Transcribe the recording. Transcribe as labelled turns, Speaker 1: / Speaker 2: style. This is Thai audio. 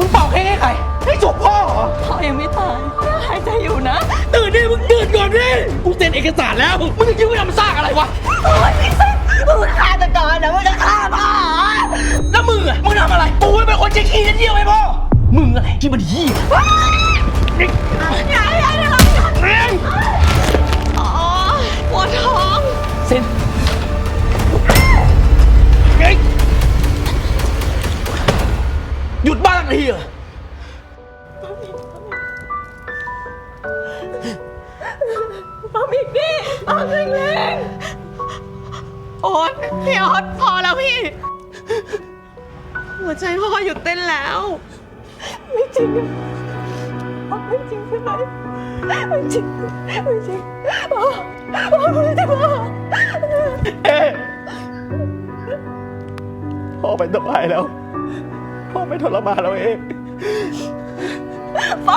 Speaker 1: มึงเป่าเค้กให้ใครให้ศพพ่อเหรอ
Speaker 2: พ่อยังไม่ตายพ่อยังหายใจอยู่นะ
Speaker 1: ตื่นดิมึงตื่นก่อนดิกูเซ็นเอกสารแล้วมึงจะคิดว่าทำซากอะไรวะ
Speaker 2: โอ๊ยพี่สันมึงฆ่าตะกอนนะมึงจะฆ่าพ่อเหรอ
Speaker 1: แล้วมึงอะมึงทำอะไรกูเป็นคนเช็คขี้เดียวให้พ่อมึงอะไรที่มันยี่
Speaker 2: อย่
Speaker 1: หยุดบ้านทันทีเหรอ
Speaker 2: ปั๊มอีกดิปั๊มแรงๆโอ๊ยพี่ออสพอแล้วพี่ หัวใจพ่อหยุดเต้นแล้ว ไม่จริงอะอ๋อไม่จริงใช่ไหมไม่จริงไม่จริงอ๋ออ๋อไม่จริงพ่อ
Speaker 1: เอ๊ะพ่อไม่สบายแล้ว พ่อไม่ทรมานเราเอง
Speaker 2: ไป